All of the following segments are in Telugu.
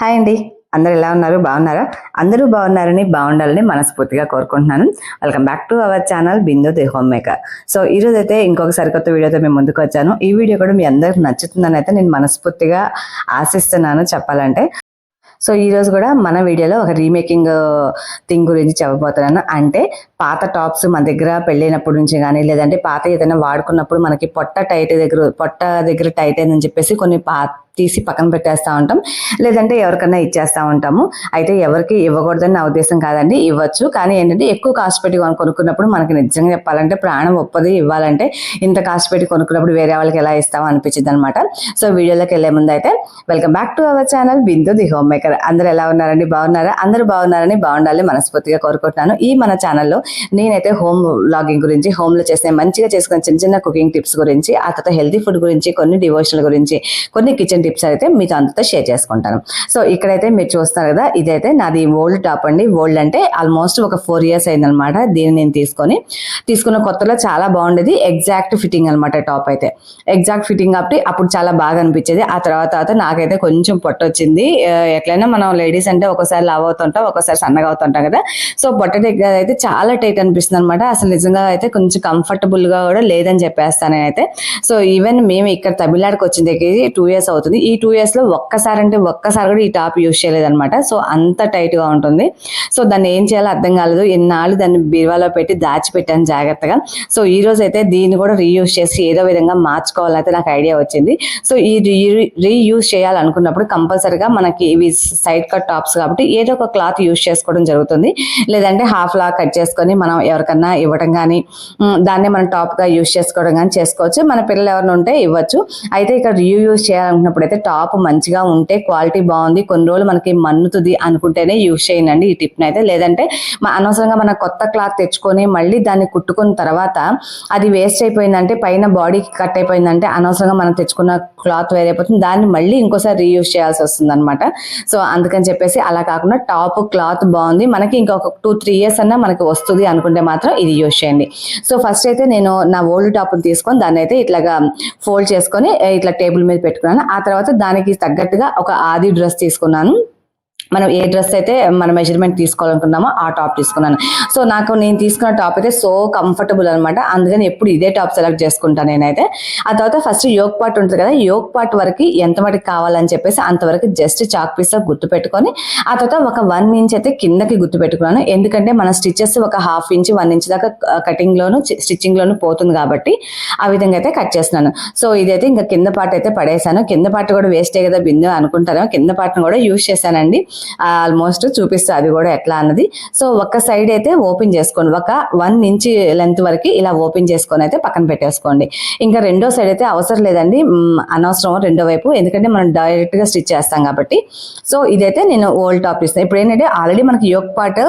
హాయ్ అండి. అందరు ఎలా ఉన్నారు? బాగున్నారా? అందరూ బాగున్నారని బాగుండాలని మనస్ఫూర్తిగా కోరుకుంటున్నాను. Welcome back to our channel Bindu the homemaker so ఈ రోజు అయితే ఇంకొక సరికొత్త వీడియోతో మేము ముందుకు వచ్చాను. ఈ వీడియో కూడా మీ అందరికి నచ్చుతుందని అయితే నేను మనస్ఫూర్తిగా ఆశిస్తున్నాను చెప్పాలంటే. సో ఈ రోజు కూడా మన వీడియోలో ఒక రీమేకింగ్ థింగ్ uh, గురించి చెప్పబోతున్నాను. అంటే పాత టాప్స్ మన దగ్గర పెళ్ళైనప్పటి నుంచి కానీ లేదంటే పాత ఏదైనా వాడుకున్నప్పుడు మనకి పొట్ట టైట్ దగ్గర పొట్ట దగ్గర టైట్ అయిందని చెప్పేసి కొన్ని పాత తీసి పక్కన పెట్టేస్తూ ఉంటాం. లేదంటే ఎవరికన్నా ఇచ్చేస్తూ ఉంటాము. అయితే ఎవరికి ఇవ్వకూడదని నా ఉద్దేశం కాదండి. ఇవ్వచ్చు. కానీ ఏంటంటే ఎక్కువ కాస్ట్ పెట్టి కొనుక్కున్నప్పుడు మనకి నిజంగా చెప్పాలంటే ప్రాణం ఒప్పది ఇవ్వాలంటే ఇంత కాస్ట్ పెట్టి కొనుక్కున్నప్పుడు వేరే వాళ్ళకి ఎలా ఇస్తామో అనిపించింది అనమాట సో వీడియోలోకి వెళ్ళే ముందు అయితే welcome back to our channel Bindu the homemaker. అందరూ ఎలా ఉన్నారండి? బాగున్నారా? అందరూ బాగున్నారని బాగుండాలని మనస్ఫూర్తిగా కోరుకుంటున్నాను. ఈ మన ఛానల్లో నేనైతే హోమ్ వ్లాగింగ్ గురించి హోమ్లో చేసే మంచిగా చేసుకున్న చిన్న చిన్న కుకింగ్ టిప్స్ గురించి ఆ తర్వాత హెల్తీ ఫుడ్ గురించి కొన్ని డివోషనల్ గురించి కొన్ని కిచెన్ టిప్స్ అయితే మీతో అంతా షేర్ చేసుకుంటాను. సో ఇక్కడైతే మీరు చూస్తారు కదా ఇదైతే నాది ఓల్డ్ టాప్ అండి. ఓల్డ్ అంటే ఆల్మోస్ట్ ఒక ఫోర్ ఇయర్స్ అయిందనమాట దీన్ని నేను తీసుకొని తీసుకున్న కొత్తలో చాలా బాగుండేది. ఎగ్జాక్ట్ ఫిట్టింగ్ అనమాట టాప్ అయితే. ఎగ్జాక్ట్ ఫిట్టింగ్ కాబట్టి అప్పుడు చాలా బాగా అనిపించేది. ఆ తర్వాత తర్వాత నాకైతే కొంచెం పొట్ట వచ్చింది. ఎట్లయినా మనం లేడీస్ అంటే ఒకసారి లావ్ అవుతుంటాం ఒకసారి సన్నగా అవుతుంటాం కదా. సో పొట్ట దగ్గర అయితే చాలా టైట్ అనిపిస్తుంది అనమాట అసలు నిజంగా అయితే కొంచెం కంఫర్టబుల్గా కూడా లేదని చెప్పేస్తాను నేనైతే. సో ఈవెన్ మేము ఇక్కడ తమిళనాడుకి వచ్చిన దగ్గర టూ ఇయర్స్ అవుతుంది. ఈ టూ ఇయర్స్లో ఒక్కసారి అంటే ఒక్కసారి కూడా ఈ టాప్ యూజ్ చేయలేదనమాట సో అంత టైట్గా ఉంటుంది. సో దాన్ని ఏం చేయాలో అర్థం కాలేదు. ఎన్నాళ్ళు దాన్ని బీరువాలో పెట్టి దాచిపెట్టాను జాగ్రత్తగా. సో ఈ రోజు అయితే దీన్ని కూడా రీయూజ్ చేసి ఏదో విధంగా మార్చుకోవాలైతే నాకు ఐడియా వచ్చింది. సో ఈ రీయూజ్ చేయాలనుకున్నప్పుడు కంపల్సరిగా మనకి ఇవి సైడ్ కట్ టాప్స్ కాబట్టి ఏదో ఒక క్లాత్ యూజ్ చేసుకోవడం జరుగుతుంది. లేదంటే హాఫ్ లా కట్ చేసుకొని మనం ఎవరికన్నా ఇవ్వడం కానీ దాన్ని దాన్నే మనం టాప్గా యూజ్ చేసుకోవడం కానీ చేసుకోవచ్చు. మన పిల్లలు ఎవరైనా ఉంటే ఇవ్వచ్చు. అయితే ఇక్కడ రీయూజ్ చేయాలనుకున్నప్పుడు అయితే టాప్ మంచిగా ఉంటే క్వాలిటీ బాగుంది కొన్ని రోజులు మనకి మన్నుతుంది అనుకుంటేనే యూజ్ చేయండి ఈ టిప్ని అయితే. లేదంటే అనవసరంగా మన కొత్త క్లాత్ తెచ్చుకొని మళ్ళీ దాన్ని కుట్టుకున్న తర్వాత అది వేస్ట్ అయిపోయిందంటే పైన బాడీకి కట్ అయిపోయిందంటే అనవసరంగా మనం తెచ్చుకున్న క్లాత్ వేరైపోతుంది దాన్ని మళ్ళీ ఇంకోసారి రీయూజ్ చేయాల్సి వస్తుంది అనమాట సో అందుకని చెప్పేసి అలా కాకుండా టాప్ క్లాత్ బాగుంది. మనకి ఇంకొక టూ త్రీ ఇయర్స్ అన్నా మనకి వస్తుంది అనుకుంటే మాత్రం ఇది యూజ్ చేయండి. సో ఫస్ట్ అయితే నేను నా ఓల్డ్ టాప్ తీసుకొని దాన్ని అయితే ఇట్లాగా ఫోల్డ్ చేసుకొని ఇట్లా టేబుల్ మీద పెట్టుకున్నాను. ఆ తర్వాత దానికి తగ్గట్టుగా ఒక ఆది డ్రెస్ తీసుకున్నాను. మనం ఏ డ్రెస్ అయితే మన మెజర్మెంట్ తీసుకోవాలనుకున్నామో ఆ టాప్ తీసుకున్నాను. సో నాకు నేను తీసుకున్న టాప్ అయితే సో కంఫర్టబుల్ అనమాట అందుకని ఎప్పుడు ఇదే టాప్ సెలెక్ట్ చేసుకుంటాను నేనైతే. ఆ తర్వాత ఫస్ట్ యోగ్ పార్ట్ ఉంటుంది కదా యోగ్ పార్ట్ వరకు ఎంత మటుకు కావాలని చెప్పేసి అంతవరకు జస్ట్ చాక్ పీస్ గుర్తు పెట్టుకొని ఆ తర్వాత ఒక వన్ ఇంచ్ అయితే కిందకి గుర్తు పెట్టుకున్నాను. ఎందుకంటే మన స్టిచెస్ ఒక హాఫ్ ఇంచ్ వన్ ఇంచ్ దాకా కటింగ్ లోను స్టిచ్చింగ్ లోను పోతుంది కాబట్టి ఆ విధంగా అయితే కట్ చేస్తున్నాను. సో ఇదైతే ఇంకా కింద పార్ట్ అయితే పడేసాను. కింద పార్ట్ కూడా వేస్టే కదా బిందు అనుకుంటారు కింద పార్ట్ను కూడా యూజ్ చేశానండి. ఆల్మోస్ట్ చూపిస్తా అది కూడా ఎట్లా అన్నది. సో ఒక సైడ్ అయితే ఓపెన్ చేసుకోండి. ఒక వన్ ఇంచ్ లెంత్ వరకు ఇలా ఓపెన్ చేసుకొని అయితే పక్కన పెట్టేసుకోండి. ఇంకా రెండో సైడ్ అయితే అవసరం లేదండి. అనవసరం రెండో వైపు. ఎందుకంటే మనం డైరెక్ట్గా స్టిచ్ చేస్తాం కాబట్టి. సో ఇదైతే నేను ఓల్డ్ టాప్ ఇస్తాను. ఇప్పుడు ఏంటంటే ఆల్రెడీ మనకి యోక్ పార్ట్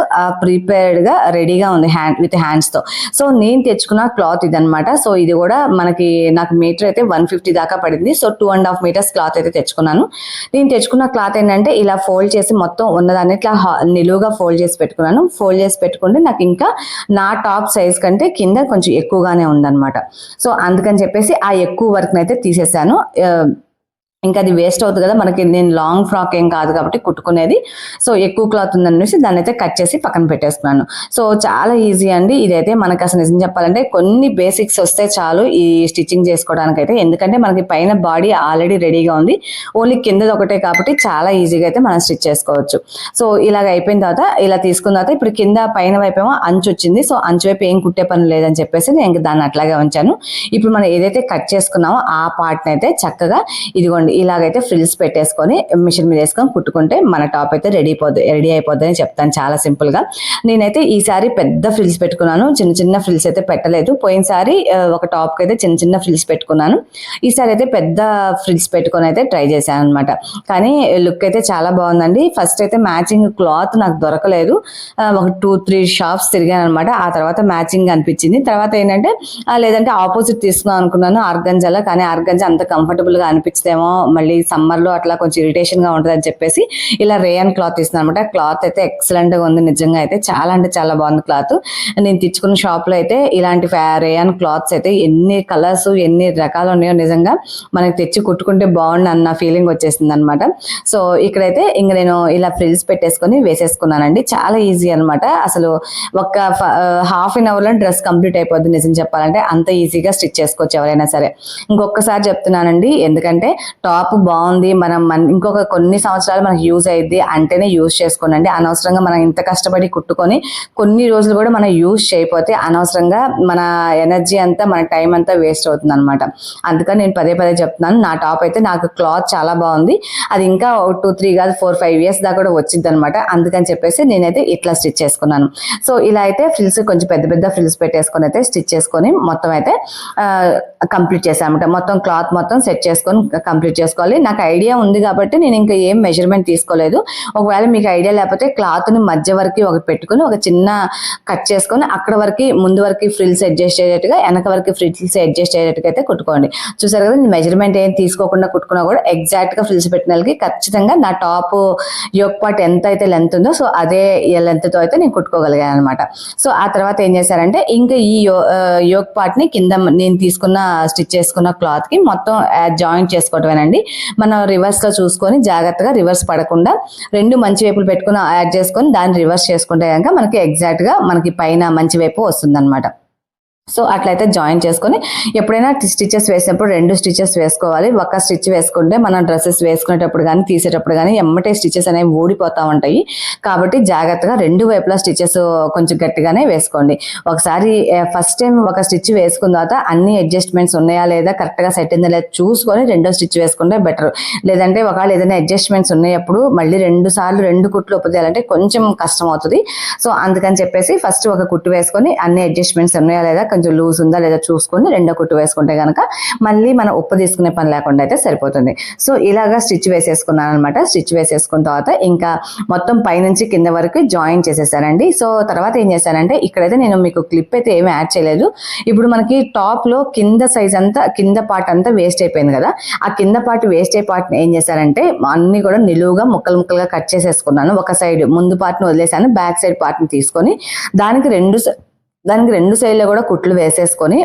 ప్రిపేర్డ్గా రెడీగా ఉంది హ్యాండ్ విత్ హ్యాండ్స్తో. సో నేను తెచ్చుకున్న క్లాత్ ఇదనమాట సో ఇది కూడా మనకి నాకు మీటర్ అయితే వన్ ఫిఫ్టీ దాకా పడింది. So two and half metres cloth అయితే తెచ్చుకున్నాను. నేను తెచ్చుకున్న క్లాత్ ఏంటంటే ఇలా ఫోల్డ్ చేసి మొత్తం ఉన్నదాన్ని ఇట్లా నిలువుగా ఫోల్డ్ చేసి పెట్టుకున్నాను. ఫోల్డ్ చేసి పెట్టుకుంటే నాకు ఇంకా నా టాప్ సైజ్ కంటే కింద కొంచెం ఎక్కువగానే ఉందన్నమాట. సో అందుకని చెప్పేసి ఆ ఎక్కువ వర్క్ అయితే తీసేసాను. ఇంకా అది వేస్ట్ అవుతుంది కదా మనకి నేను లాంగ్ ఫ్రాక్ ఏం కాదు కాబట్టి కుట్టుకునేది. సో ఎక్కువ క్లాత్ ఉందనేసి దాన్ని అయితే కట్ చేసి పక్కన పెట్టేసుకున్నాను. సో చాలా ఈజీ అండి. ఇదైతే మనకి అసలు నిజం చెప్పాలంటే కొన్ని బేసిక్స్ వస్తే చాలు ఈ స్టిచ్చింగ్ చేసుకోవడానికి అయితే ఎందుకంటే మనకి పైన బాడీ ఆల్రెడీ రెడీగా ఉంది. ఓన్లీ కిందది ఒకటే కాబట్టి చాలా ఈజీగా అయితే మనం స్టిచ్ చేసుకోవచ్చు. సో ఇలాగ అయిపోయిన తర్వాత ఇలా తీసుకున్న తర్వాత ఇప్పుడు కింద పైన వైపు ఏమో అంచు వచ్చింది. సో అంచు వైపు ఏం కుట్టే పని లేదని చెప్పేసి నేను ఇంకా దాన్ని అట్లాగే ఉంచాను. ఇప్పుడు మనం ఏదైతే కట్ చేసుకున్నామో ఆ పార్ట్ని అయితే చక్కగా ఇదిగోండి ఇలాగైతే ఫ్రిల్స్ పెట్టేసుకొని మిషన్ మీద వేసుకొని కుట్టుకుంటే మన టాప్ అయితే రెడీ అయిపోద్ది రెడీ అయిపోద్దని చెప్తాను చాలా సింపుల్గా నేనైతే ఈసారి పెద్ద ఫ్రిల్స్ పెట్టుకున్నాను చిన్న చిన్న ఫ్రిల్స్ అయితే పెట్టలేదు. పోయినసారి ఒక టాప్కి అయితే చిన్న చిన్న ఫ్రిల్స్ పెట్టుకున్నాను. ఈసారి అయితే పెద్ద ఫ్రిల్స్ పెట్టుకొని అయితే ట్రై చేశాను అనమాట కానీ లుక్ అయితే చాలా బాగుందండి. ఫస్ట్ అయితే మ్యాచింగ్ క్లాత్ నాకు దొరకలేదు. ఒక టూ త్రీ షాప్స్ తిరిగాను అనమాట ఆ తర్వాత మ్యాచింగ్ అనిపించింది. తర్వాత ఏంటంటే లేదంటే ఆపోజిట్ తీసుకుందాం అనుకున్నాను ఆర్గంజాలో కానీ ఆర్గంజా అంత కంఫర్టబుల్గా అనిపించదేమో మళ్ళీ సమ్మర్లో అట్లా కొంచెం ఇరిటేషన్గా ఉంటుంది అని చెప్పేసి ఇలా రేయన్ క్లాత్ ఇస్తుంది అనమాట క్లాత్ అయితే ఎక్సలెంట్గా ఉంది. నిజంగా అయితే చాలా అంటే చాలా బాగుంది క్లాత్ నేను తెచ్చుకున్న షాప్లో అయితే ఇలాంటి రేయన్ క్లాత్స్ అయితే ఎన్ని కలర్స్ ఎన్ని రకాలు ఉన్నాయో నిజంగా మనకి తెచ్చి కుట్టుకుంటే బాగుండు అన్న ఫీలింగ్ వచ్చేసింది అనమాట సో ఇక్కడైతే ఇంక నేను ఇలా ఫ్రిల్స్ పెట్టేసుకొని వేసేసుకున్నానండి. చాలా ఈజీ అన్నమాట. అసలు ఒక హాఫ్ అన్ అవర్లో డ్రెస్ కంప్లీట్ అయిపోద్ది నిజం చెప్పాలంటే. అంత ఈజీగా స్టిచ్ చేసుకోవచ్చు ఎవరైనా సరే. ఇంకొకసారి చెప్తున్నానండి. ఎందుకంటే టాప్ బాగుంది. మనం మన- ఇంకొక కొన్ని సంవత్సరాలు మనకు యూజ్ అయ్యింది అంటేనే యూజ్ చేసుకోనండి. అనవసరంగా మనం ఇంత కష్టపడి కుట్టుకొని కొన్ని రోజులు కూడా మనం యూజ్ చేయకపోతే అనవసరంగా మన ఎనర్జీ అంతా మన టైం అంతా వేస్ట్ అవుతుంది అనమాట అందుకని నేను పదే పదే చెప్తున్నాను. నా టాప్ అయితే నాకు క్లాత్ చాలా బాగుంది. అది ఇంకా టూ త్రీ కాదు ఫోర్ ఫైవ్ ఇయర్స్ దాకా కూడా వచ్చింది అనమాట అందుకని చెప్పేసి నేనైతే ఇట్లా స్టిచ్ చేసుకున్నాను. సో ఇలా అయితే ఫ్రిల్స్ కొంచెం పెద్ద పెద్ద ఫ్రిల్స్ పెట్టేసుకొని అయితే స్టిచ్ చేసుకొని మొత్తం అయితే కంప్లీట్ చేశాను అనమాట మొత్తం క్లాత్ మొత్తం సెట్ చేసుకొని కంప్లీట్ చేసుకోవాలి. నాకు ఐడియా ఉంది కాబట్టి నేను ఇంకా ఏం మెజర్మెంట్ తీసుకోలేదు. ఒకవేళ మీకు ఐడియా లేకపోతే క్లాత్ని మధ్య వరకు ఒక పెట్టుకొని ఒక చిన్న కట్ చేసుకొని అక్కడ వరకు ముందు వరకు ఫ్రిల్స్ అడ్జస్ట్ అయ్యేట్టుగా వెనక వరకు ఫ్రిల్స్ అడ్జస్ట్ అయ్యేట్టుగా అయితే కుట్టుకోండి. చూసారు కదా మెజర్మెంట్ ఏం తీసుకోకుండా కుట్టుకున్నా కూడా ఎగ్జాక్ట్గా ఫ్రిల్స్ పెట్టిన వాళ్ళకి ఖచ్చితంగా నా టాప్ యోక్ పార్ట్ ఎంత అయితే లెంత్ ఉందో సో అదే లెంత్తో అయితే నేను కుట్టుకోగలిగాను అనమాట సో ఆ తర్వాత ఏం చేశారంటే ఇంకా ఈ యో- యోక్ పార్ట్ని కింద నేను తీసుకున్న స్టిచ్ చేసుకున్న క్లాత్కి మొత్తం జాయింట్ చేసుకోవటమేనండి. మనం రివర్స్లో చూసుకొని జాగ్రత్తగా రివర్స్ పడకుండా రెండు మంచి వైపులు పెట్టుకుని యాడ్ చేసుకొని దాన్ని రివర్స్ చేసుకుంటే కనుక మనకి ఎగ్జాక్ట్గా మనకి పైన మంచి వైపు వస్తుంది సో అట్లయితే జాయిన్ చేసుకొని ఎప్పుడైనా స్టిచెస్ వేసినప్పుడు రెండు స్టిచెస్ వేసుకోవాలి. ఒక స్టిచ్ వేసుకుంటే మనం డ్రెస్సెస్ వేసుకునేటప్పుడు కానీ తీసేటప్పుడు కానీ ఎమ్మటే స్టిచెస్ అనేవి ఊడిపోతూ ఉంటాయి. కాబట్టి జాగ్రత్తగా రెండు వైపులా స్టిచెస్ కొంచెం గట్టిగానే వేసుకోండి. ఒకసారి ఫస్ట్ టైం ఒక స్టిచ్ వేసుకున్న తర్వాత అన్ని అడ్జస్ట్మెంట్స్ ఉన్నాయా లేదా కరెక్ట్గా సెట్ అయిందా లేదా చూసుకొని రెండో స్టిచ్ వేసుకుంటే బెటర్. లేదంటే ఒకవేళ ఏదైనా అడ్జస్ట్మెంట్స్ ఉన్నప్పుడు మళ్ళీ రెండు సార్లు రెండు కుట్లు ఉపదేయాలంటే కొంచెం కష్టం అవుతుంది సో అందుకని చెప్పేసి ఫస్ట్ ఒక కుట్టు వేసుకొని అన్ని అడ్జస్ట్మెంట్స్ ఉన్నాయా లేదా కొంచెం లూజ్ ఉందా లేదా చూసుకొని రెండో కుట్టు వేసుకుంటే కనుక మళ్ళీ మనం ఉప్పు తీసుకునే పని లేకుండా అయితే సరిపోతుంది. సో ఇలాగా స్టిచ్ వేసేసుకున్నాను అనమాట స్టిచ్ వేసేసుకున్న తర్వాత ఇంకా మొత్తం పైనుంచి కింద వరకు జాయిన్ చేసేసానండి. సో తర్వాత ఏం చేశానంటే ఇక్కడైతే నేను మీకు క్లిప్ అయితే ఏమి యాడ్ చేయలేదు. ఇప్పుడు మనకి టాప్లో కింద సైజ్ అంతా కింద పార్ట్ అంతా వేస్ట్ అయిపోయింది కదా. ఆ కింద పార్ట్ వేస్ట్ అయ్యే పార్ట్ని ఏం చేశానంటే అన్ని కూడా నిలువుగా ముక్కలు ముక్కలుగా కట్ చేసేసుకున్నాను. ఒక సైడ్ ముందు పార్ట్ని వదిలేసాను. బ్యాక్ సైడ్ పార్ట్ని తీసుకొని దానికి రెండు దానికి రెండు సైడ్లో కూడా కుట్లు వేసేసుకొని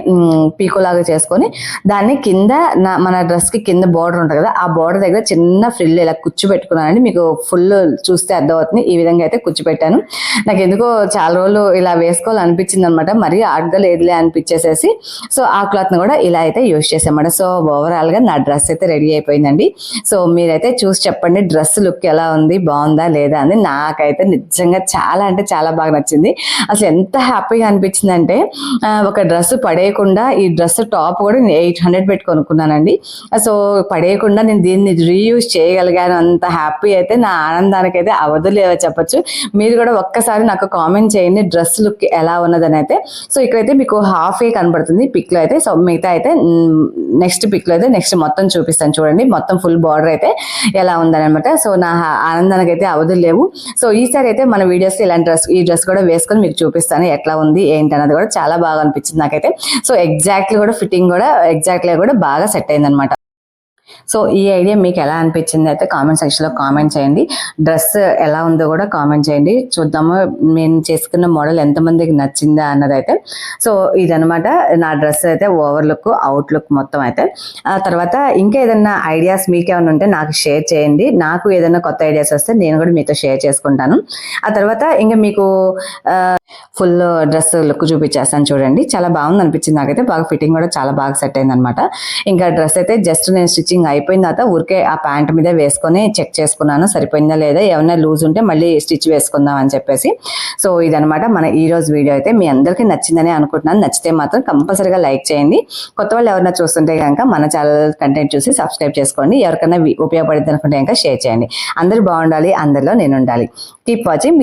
పీకోలాగా చేసుకొని దాన్ని కింద నా- మన డ్రెస్కి కింద బార్డర్ ఉంటుంది కదా ఆ బార్డర్ దగ్గర చిన్న ఫ్రిల్ ఇలా కుచ్చు పెట్టుకున్నానండి మీకు ఫుల్ చూస్తే అర్థమవుతుంది. ఈ విధంగా అయితే కుచ్చు పెట్టాను నాకు ఎందుకో చాలా రోజులు ఇలా వేసుకోవాలనిపించింది అనమాట మరీ ఆర్ట్గా లేదులే అనిపించేసేసి సో ఆ క్లాత్ని కూడా ఇలా అయితే యూజ్ చేసామన్నమాట సో ఓవరాల్గా నా డ్రెస్ అయితే రెడీ అయిపోయిందండి. సో మీరైతే చూసి చెప్పండి డ్రెస్ లుక్ ఎలా ఉంది బాగుందా లేదా అని. నాకైతే నిజంగా చాలా అంటే చాలా బాగా నచ్చింది. అసలు ఎంత హ్యాపీగా అనిపించిందంటే ఒక డ్రెస్ పడేయకుండా ఈ డ్రెస్ టాప్ కూడా నేను ఎయిట్ హండ్రెడ్ పెట్టి కొనుక్కున్నానండి. సో పడేయకుండా నేను దీన్ని రీయూజ్ చేయగలిగాను. అంత హ్యాపీ అయితే నా ఆనందానికి అయితే అవధులేవో చెప్పచ్చు. మీరు కూడా ఒక్కసారి నాకు కామెంట్ చేయండి డ్రెస్ లుక్ ఎలా ఉన్నదని అయితే సో ఇక్కడైతే మీకు హాఫ్ ఏ కనబడుతుంది పిక్లో అయితే. సో మిగతా అయితే నెక్స్ట్ పిక్లో అయితే నెక్స్ట్ మొత్తం చూపిస్తాను చూడండి. మొత్తం ఫుల్ బార్డర్ అయితే ఎలా ఉందనమాట. సో నా హా- ఆనందానికి అయితే అవధులు లేవు. సో ఈసారి అయితే మన వీడియోస్ ఇలాంటి డ్రెస్ ఈ డ్రెస్ కూడా వేసుకొని మీకు చూపిస్తాను ఎట్లా ఉంది ఏంటి అన్నది కూడా చాలా బాగా అనిపించింది నాకైతే. సో ఎగ్జాక్ట్లీ కూడా ఫిట్టింగ్ కూడా ఎగ్జాక్ట్లీ కూడా బాగా సెట్ అయింది అనమాట సో ఈ ఐడియా మీకు ఎలా అనిపించింది అయితే కామెంట్ సెక్షన్లో కామెంట్ చేయండి. డ్రెస్ ఎలా ఉందో కూడా కామెంట్ చేయండి. చూద్దాము నేను చేసుకున్న మోడల్ ఎంతమందికి నచ్చిందా అన్నది అయితే సో ఇదనమాట నా డ్రెస్ అయితే ఓవర్ లుక్ అవుట్ లుక్ మొత్తం అయితే. ఆ తర్వాత ఇంకా ఏదైనా ఐడియాస్ మీకేమైనా ఉంటే నాకు షేర్ చేయండి. నాకు ఏదైనా కొత్త ఐడియాస్ వస్తే నేను కూడా మీతో షేర్ చేసుకుంటాను. ఆ తర్వాత ఇంకా మీకు ఫుల్ డ్రెస్ లుక్ చూపించేస్తాను చూడండి. చాలా బాగుంది అనిపించింది నాకైతే. బాగా ఫిట్టింగ్ కూడా చాలా బాగా సెట్ అయింది అనమాట ఇంకా డ్రెస్ అయితే జస్ట్ నేను స్టిచ్ స్టిచ్చింగ్ అయిపోయిన తర్వాత ఊరికే ఆ ప్యాంట్ మీద వేసుకొని చెక్ చేసుకున్నాను సరిపోయిందా లేదా ఏమైనా లూజ్ ఉంటే మళ్ళీ స్టిచ్ వేసుకుందాం అని చెప్పేసి. సో ఇదనమాట మన ఈ రోజు వీడియో అయితే. మీ అందరికీ నచ్చిందని అనుకుంటున్నాను. నచ్చితే మాత్రం కంపల్సరీగా లైక్ చేయండి. కొత్త వాళ్ళు ఎవరైనా చూస్తుంటే కనుక మన ఛానల్ కంటెంట్ చూసి సబ్స్క్రైబ్ చేసుకోండి. ఎవరికైనా ఉపయోగపడుతుంది అనుకుంటే కనుక షేర్ చేయండి. అందరూ బాగుండాలి అందరిలో నేను ఉండాలి. Keep watching.